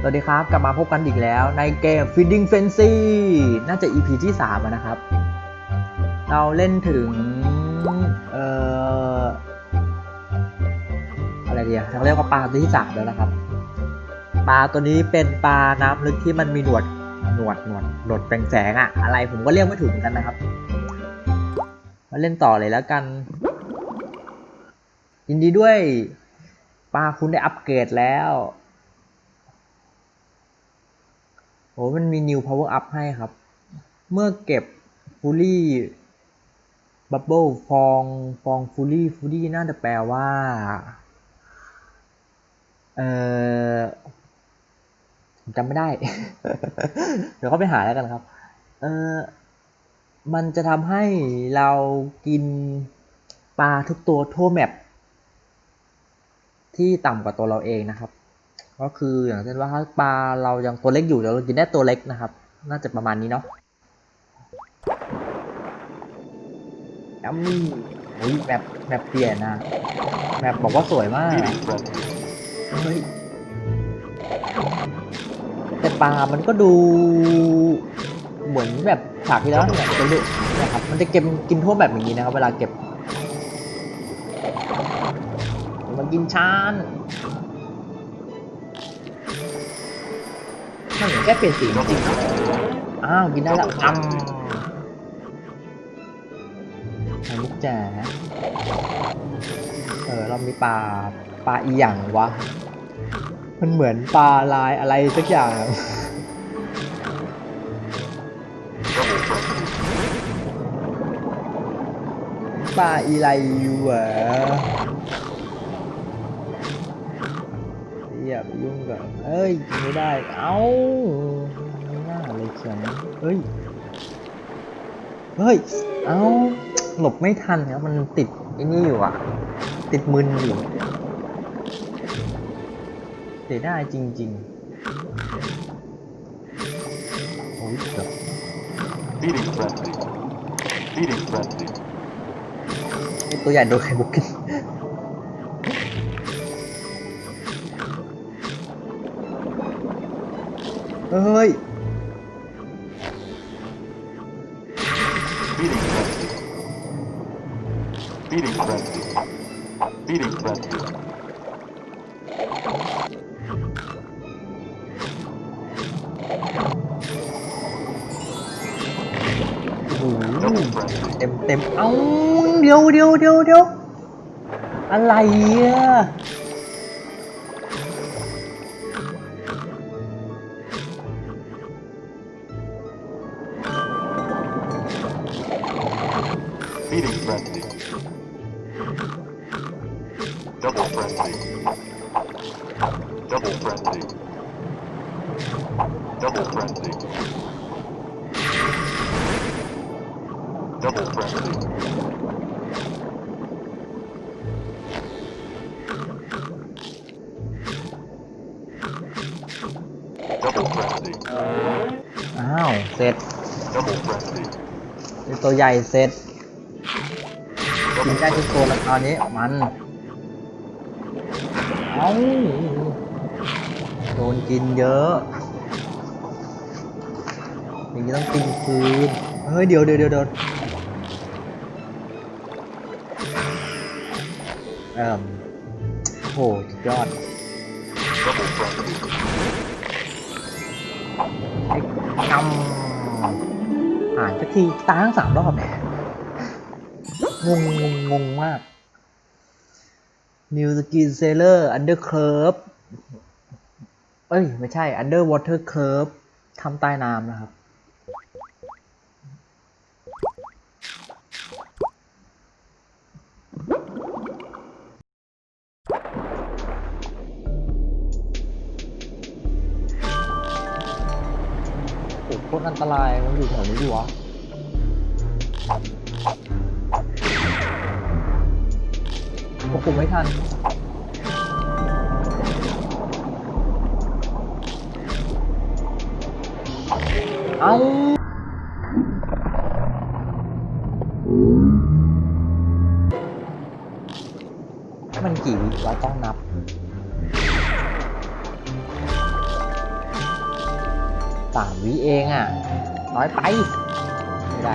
สวัสดีครับ กลับมาพบกันอีกแล้วในเกม Feeding Frenzy น่าจะ EP ที่ 3 นะครับ เราเล่นถึง เอ่อ อะไรเดียวเราเรียกว่าปลาตัวที่ 3 แล้วนะครับ ปลาตัวนี้เป็นปลาน้ำลึกที่มันมีหนวด หนวด หนวด หนวดแปลงแสงอะอะไรผมก็เรียกไม่ถูกเหมือนกันนะครับ มาเล่นต่อเลยแล้วกัน ยินดีด้วยปลาคุณได้อัปเกรดแล้วโอ้มันมี new power up ให้ครับ เมื่อเก็บ fully bubble ฟองฟอง fully fully น่าจะแปลว่า เออผมจำไม่ได้ เดี๋ยวก็ไปหาแล้วกันครับ เออมันจะทำให้เรากินปลาทุกตัวทั่วแมป ที่ต่ำกว่าตัวเราเองนะครับ ก็คืออย่างเช่นว่าถ้าปลาเรายังตัวเล็กอยู่เดี๋ยวเรากินได้ตัวเล็กนะครับ น่าจะประมาณนี้เนาะแอมมี่เฮ้ยแบบแบบเปลี่ยนนะแบบบอกว่าสวยมากเฮ้ยแต่ปลามันก็ดูเหมือนแบบฉากที่แล้วเนี่ยจะดูนะครับ มันจะเก็บกินทั่วแบบอย่างนี้นะครับ เวลาเก็บ มันกินชานมันเหมือนแค่เปลี่ยนสีจริงๆอ้าวกินได้แล้วอืมไอ้ลูกแจ๋เออเรามีปลาปลาอีหยังวะ มันเหมือนปลาลายอะไรสักอย่าง ปลาอีไรอยู่เหรอ ย่าไปยุ่งกับเอ้ยกินไม่ได้ เอ้าไม่น่าเลยเขียนเฮ้ย เฮ้ย เอ้าหลบไม่ทันครับมันติดไอ้นี่อยู่อะ ติดมึนอยู่เสียได้จริงๆโอ้ยเกือบ Feeding frenzy. Feeding frenzy. ไอ้ตัวใหญ่โดนไข่บุกกิน frenzy. เต็มเต็มเอ้าเดี๋ยวเดี๋ยวเดี๋ยวเดี๋ยวอะไรอะ ตัวใหญ่เสร็จกินได้ทุกตัวแล้วตอนนี้มันเอาโดนกินเยอะอย่างนี้ต้องกินคืนเฮ้ยเดี๋ยวเดี๋ยวเดี๋ยวเดี๋ยวเอ่มโอ้โหดยอดไอ้กำ อ่านสักทีตายทั้งสามรอบเนี่ยงงงงงงมาก New Skin Sailor Under Curve เอ้ย ไม่ใช่ Underwater Curve ทำใต้น้ำนะครับโอ้โหโคตรอันตราย มันอยู่แถวนี้ดิวะ ควบคุมไม่ทันเอามันกี่วิวะต้องนับสามวิเองอะ น้อยไป ไม่ได้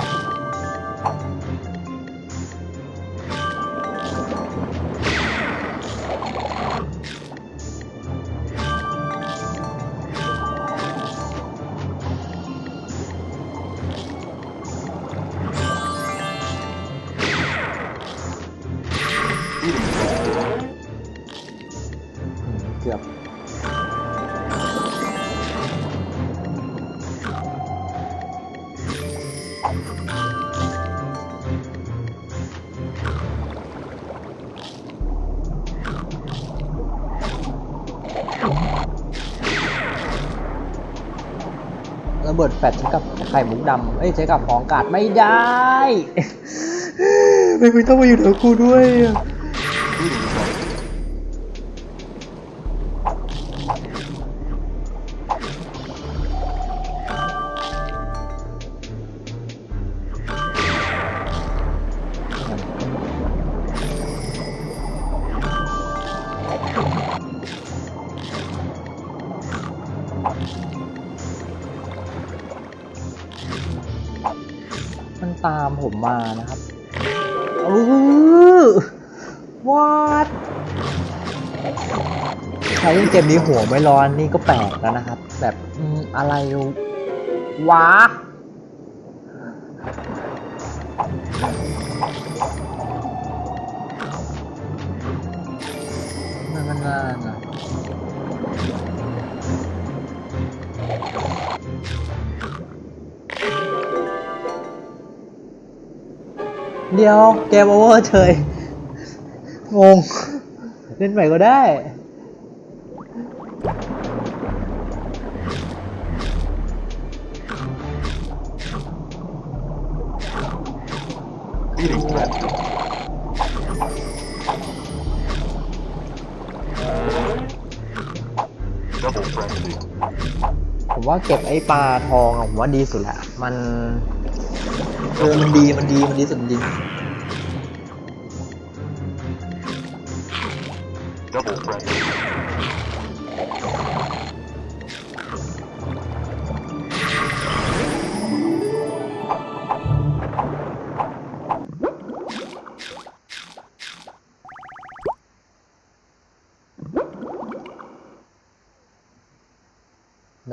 ระเบิดแฟลชใช้กับไข่มุกดำเอ้ยใช้กับของกาดไม่ได้ ไม่ไม่ต้องมาอยู่แถวกูด้วย มนี้หัวไม่ร้อนนี่ก็แปลกแล้วนะครับ แบบอะไรวะมันมันนานอะเดี๋ยวเกมโอเวอร์เฉยงง เล่นใหม่ก็ได้ ว่าเก็บไอ้ปลาทองอะผมว่าดีสุดแหละ มันเออมันดีมันดีมันดีสุดจริง Double frenzy.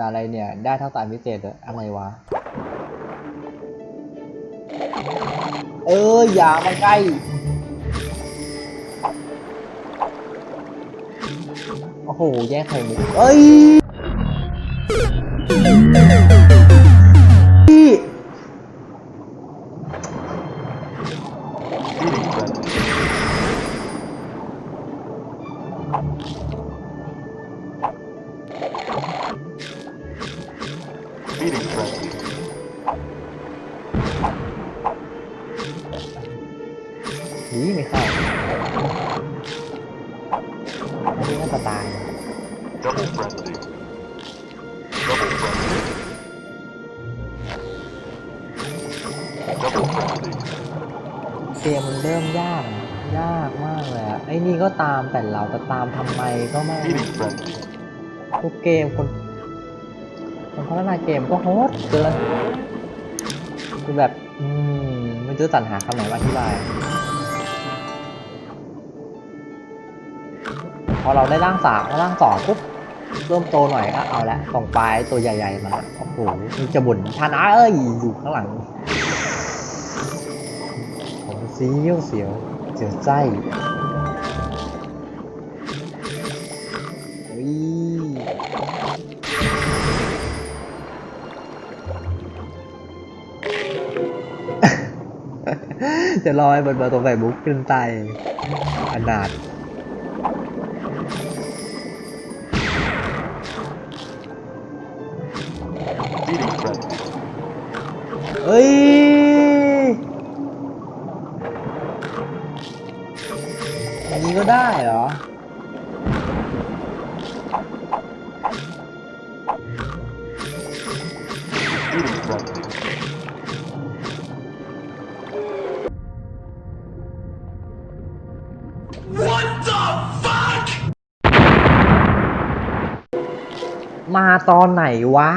อะไรเนี่ย ได้เท่าตาพิเศษอะไรวะ เอออย่ามาใกล้โอ้โห แย่ไข่มุกเอ้ย Feeding frenzy. นี่ไม่เข้าอันนี้น่าจะตาย Double frenzy. Double frenzy. Double frenzy. เกมมันเริ่มยากนะยากมากเลยอะไอ้นี่ก็ตามแต่เราจะตามทำไมก็ไม่ Feeding frenzy. ทุกเกมคนคน พัฒนาเกมก็โหดเกินคือแบบ อืมไม่รู้จะสรรหาคำไหนมาอธิบายพอเราได้ร่างสามร่างสองปุ๊บเริ่มโตหน่อยก็เอาละส่งปลายตัวใหญ่ๆมาโอ้โหมันจะบ่นทานะเอ้ยอยู่ข้างหลังผมเสียวเสียวเสียวใจ จะรอให้บนบอร์ตัวไฟบุ๊กขึ้นไตขนาดเอ้ยอย่างนี้ก็ได้เหรอ Feeding frenzy. What มาตอนไหนวะ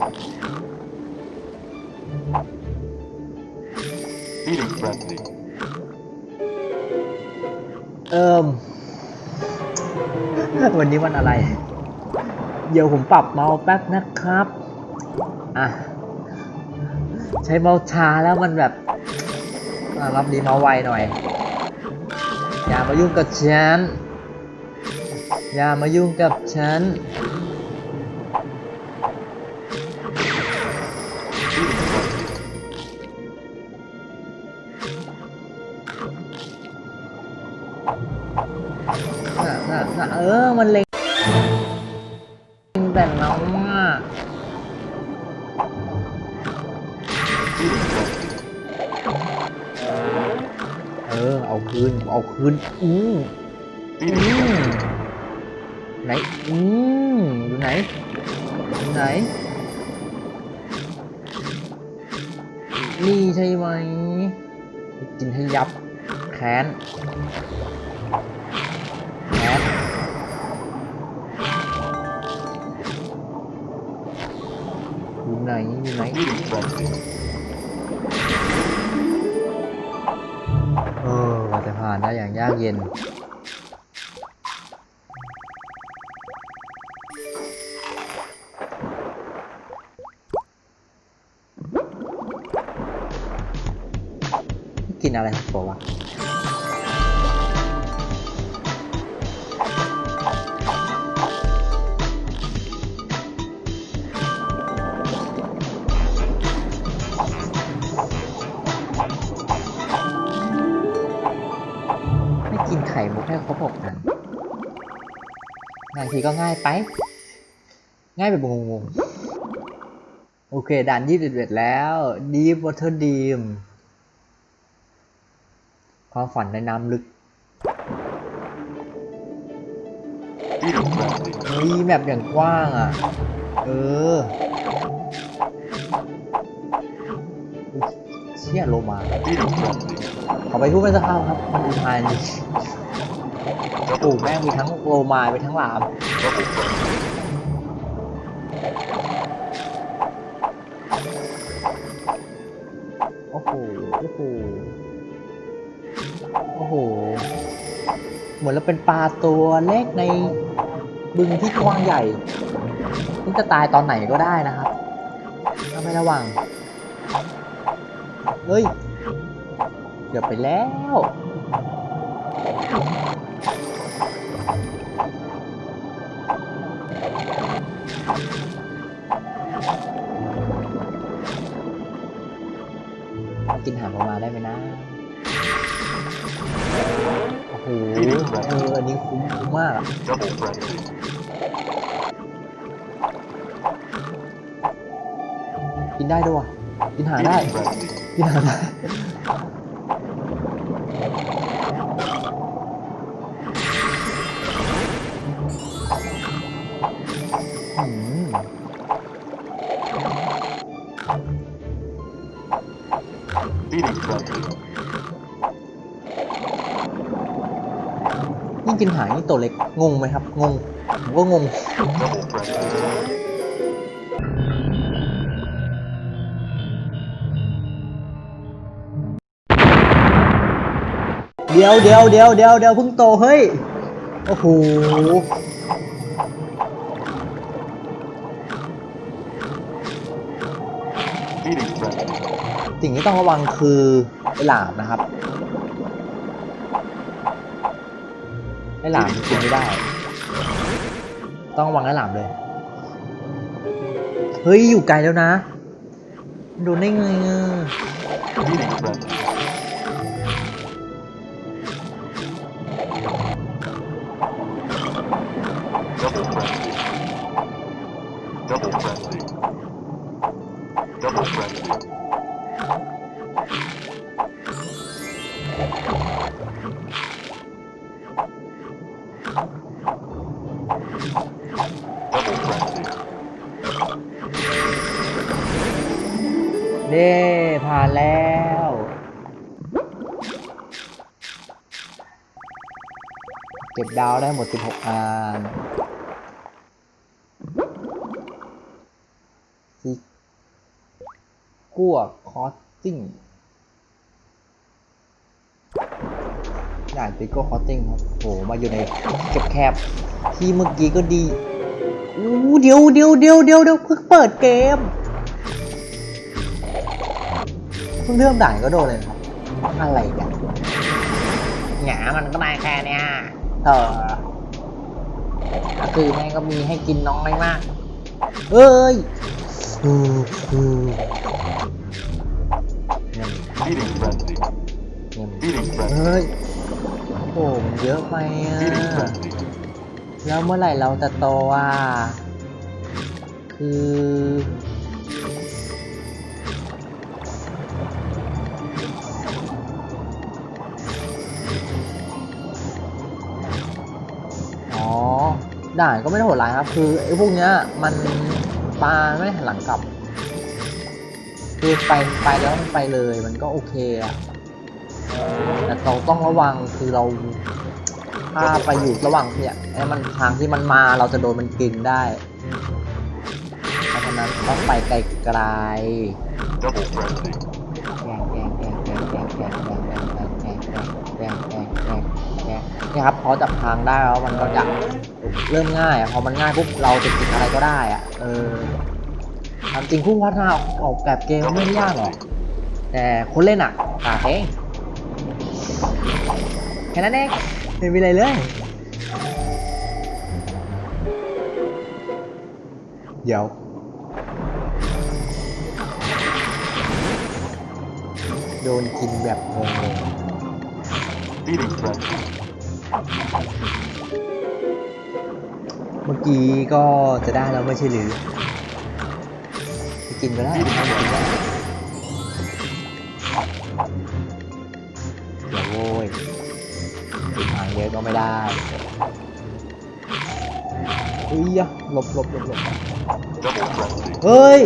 Thank you. Feeding frenzy. เอิมวันนี้วันอะไร เดี๋ยวผมปรับเมาส์แป๊บนะครับ อะ ใช้เมาส์ช้าแล้วมันแบบอะรอบนี้เมาส์ไวหน่อย อย่ามายุ่งกับฉัน อย่ามายุ่งกับฉัน เออ เอาคืน เอาคืน อืมอืมไหน อืมอยู่ไหนอยู่ไหน นี่ใช่ไหม กินให้ยับ แค้น แค้น ไหนอยู่ไหน Feeding frenzy. เออว่าจะผ่านได้อย่างยากเย็นกินอะไรครับบอกว่า ให้ครบหกอันบางทีก็ง่ายไป ง่ายแบบงงๆ โอเคด่านยี่สิบเอ็ดแล้ว Deep Water Dream ความฝันในน้ำลึก Feeding frenzy. เฮ้ยแมปอย่างกว้างอะ เออ เชี่ยโลมาขอไปพูดเป็นสภาพครับมันอุทาน โอ้แม่งมีทั้งโลมามีทั้งหลามโอ้โหโอ้โหโอ้โห เหมือนเราเป็นปลาตัวเล็กในบึงที่กว้างใหญ่ที่จะตายตอนไหนก็ได้นะครับถ้าไม่ระวัง เฮ้ย เกือบไปแล้ว กินหางออกมาได้ไหมนะ โอ้โหเอออันนี้คุ้มคุ้มมากอะกินได้ด้วยวะกินหางได้ กินหางได้ ตัวเล็กงงไหมครับงงผมก็งงเดี๋ยวเดี๋ยวเดี๋ยวเดี๋ยวเดี๋ยวเพิ่งโตเฮ้ยโอ้โหสิ่งที่ต้องระวังคือไอหลามนะครับ ไอหลามกินไม่ได้ ต้องระวังให้หลามเลย เฮ้ย อยู่ไกลแล้วนะ โดนได้ไงอะ ดาวได้หมด 16 อันซิกัวคอสติ้งด่านซิกัวคอสติ้งครับโห มาอยู่ในเก็บแคบ ที่เมื่อกี้ก็ดีอู้เดี๋ยวเดี๋ยวเดี๋ยวเดี๋ยวเดี๋ยวเพิ่งเปิดเกม เพิ่งเริ่มด่านก็โดนเลยครับอะไรกันหงามันก็ได้แค่เนี้ย เออคือแม่งก็มีให้กินน้อยมากเอ้ยอือเฮ้ยโอ้มันเยอะไปอะแล้วเมื่อไหร่เราจะโตอะคือ ด่านก็ไม่ได้โหดร้ายครับ คือไอ้พวกเนี้ยมันปลาไม่ได้หันหลังกลับ คือไปไปแล้วมันไปเลยมันก็โอเคอะแต่เราต้องระวังคือเราถ้าไปอยู่ระหว่างเนี่ยไอ้มันทางที่มันมาเราจะโดนมันกินได้เพราะฉะนั้นต้องไปไกลๆแก Double frenzy. งแกงแกงแกงแกงแกงแกง ครับพอจับทางได้แล้วมันก็จะเริ่มง่ายพอมันง่ายปุ๊บเราจะกินอะไรก็ได้อะเออตามจริงผู้พัฒนาออกแบบเกมไม่ยากหรอกแต่คนเล่นอะกากเองแค่นั้นเองไม่มีอะไรเลย เดี๋ยวโดนกินแบบงง Feeding frenzy. เมื่อกี้ก็จะได้แล้วไม่ใช่หรือจะกินไปแล้วไม่กินแล้วอย่าโวยติดทางเยอะก็ไม่ได้อุ้ยอะหลบหลบหลบหลบเฮ้ย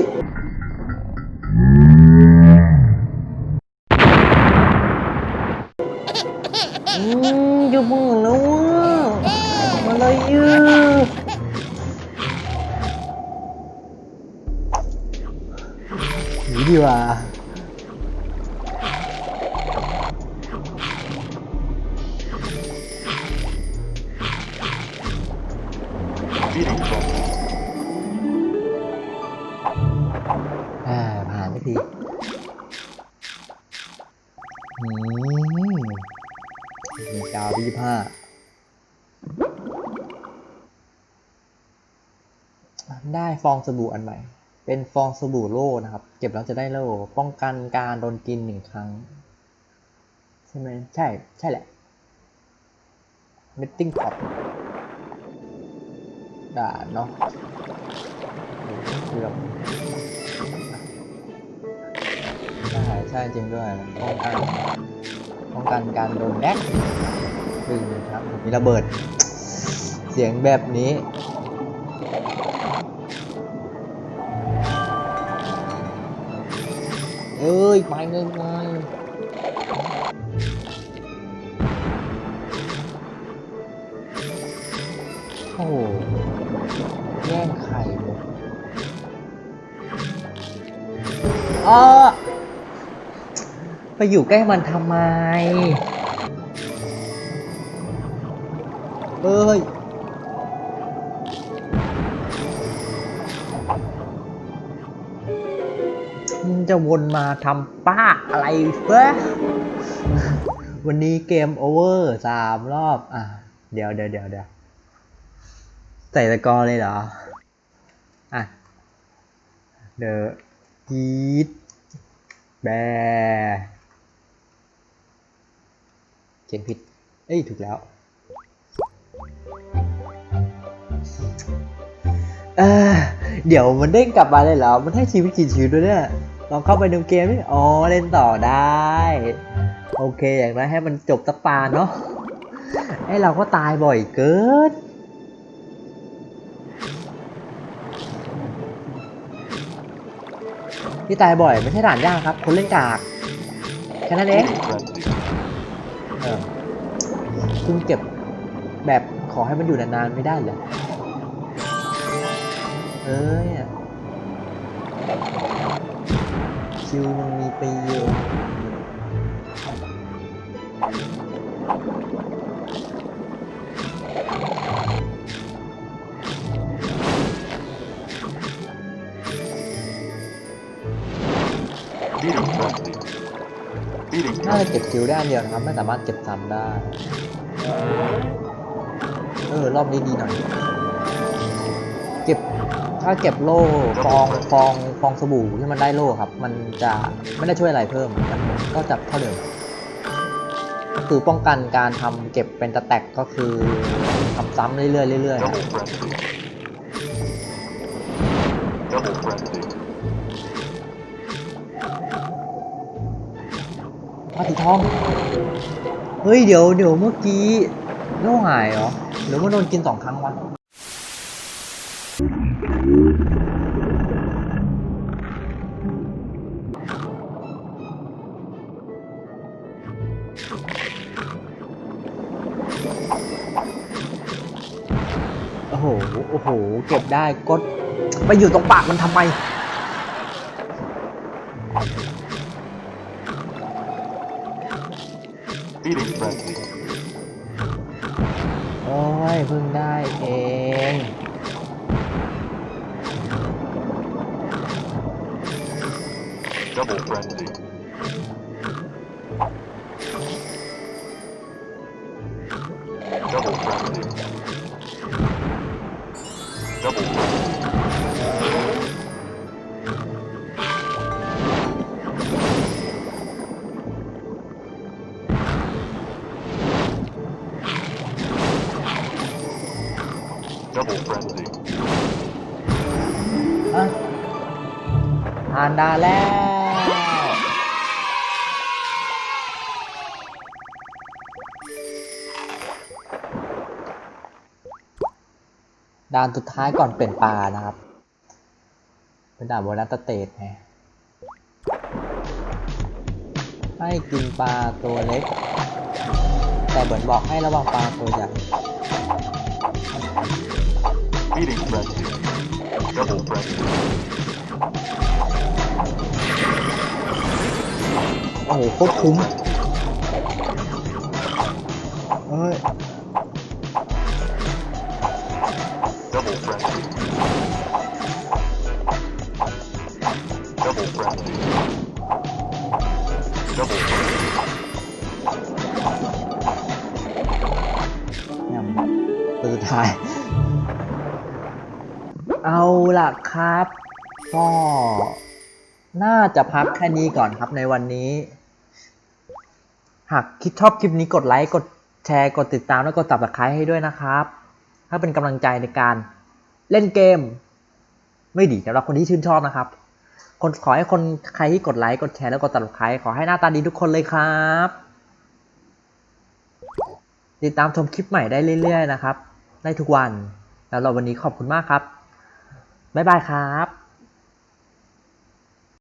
ีดีกว่า Feeding frenzy. อ่าผ่านไปทีอืมมีกาวพี่ผ้าได้ฟองสบู่อันใหม่ เป็นฟองสบู่โล่นะครับ เก็บแล้วจะได้โล่ ป้องกันการโดนกินหนึ่งครั้ง ใช่ไหมใช่ ใช่แหละเมตติ้งท็อปด่าเนาะเกือบใช่ใช่จริงด้วยป้องกันป้องกันการโดนแดกดึงครับ มีระเบิด เสียงแบบนี้ เอ้ยไปเงินไงโอ้โหแย่งไข่หมดเออไปอยู่ใกล้มันทำไมเอ้ย จะวนมาทำป้าอะไรเฟ้วันนี้เกมโอเวอร์สามรอบ อะ เดี๋ยวเดี๋ยวเดี๋ยวเดี๋ยวใส่ตะกอเลยเหรอ อะ เดอะฮีทแบเขียนผิด เอ้ย ถูกแล้วเออเดี๋ยวมันเด้งกลับมาเลยเหรอ มันให้ชีวิตกี่ชีวิตด้วยเนี่ย ลองเข้าไปดูเกมนี่อ๋อเล่นต่อได้ โอเคอย่างนั้นให้มันจบตะปาเนาะไอเราก็ตายบ่อยเกินที่ตายบ่อยไม่ใช่ด่านยากครับ คนเล่นกากแค่นั้นเองคุณเก็บแบบขอให้มันอยู่นานๆไม่ได้เหรอเอ้ย คิวมันมีประโยชน์น่าจะเก็บคิวได้อันเดียวนะครับไม่สามารถเก็บซ้ำได้ เออ รอบนี้ดีหน่อย เก็บ ถ้าเก็บโล่ฟองฟองฟองสบู่ที่มันได้โล่ครับ มันจะไม่ได้ช่วยอะไรเพิ่ม มันก็จะเท่าเดิมก็คือป้องกันการทำเก็บเป็นตะแตกก็คือทำซ้ำเรื่อยๆเรื่อยๆนะ Double frenzy. Double frenzy. พาสีทอง เฮ้ยเดี๋ยวเดี๋ยวเมื่อกี้โล่หายเหรอ หรือว่าโดนกินสองครั้งวะ ได้กดไปอยู่ตรงปากมันทำไม Feeding frenzy. โอ้ยเพิ่งได้เอง Double frenzy. านดานแล้ว ด่านสุดท้ายก่อนเปลี่ยนปลานะครับ เป็นด่านโบนัสเตทไงให้กินปลาตัวเล็ก แต่เหมือนบอกให้ระวังปลาตัวใหญ่ Feeding frenzy. Double frenzy. อ้โหโคตรคุ้มเอ้ยตัวสุดท้าย เอาล่ะครับ ก็ น่าจะพักแค่นี้ก่อนครับในวันนี้ หากคิดชอบคลิปนี้กดไลค์กดแชร์กดติดตามและกดตับตะไคร้ให้ด้วยนะครับ ถ้าเป็นกำลังใจในการเล่นเกม ไม่ดีสำหรับคนที่ชื่นชอบนะครับ คนขอให้คนใครที่กดไลค์กดแชร์แล้วกดตับตะไคร้ขอให้หน้าตาดีทุกคนเลยครับ ติดตามชมคลิปใหม่ได้เรื่อย ๆ นะครับ ได้ทุกวันแล้วเราวันนี้ขอบคุณมากครับบ๊ายบายครับ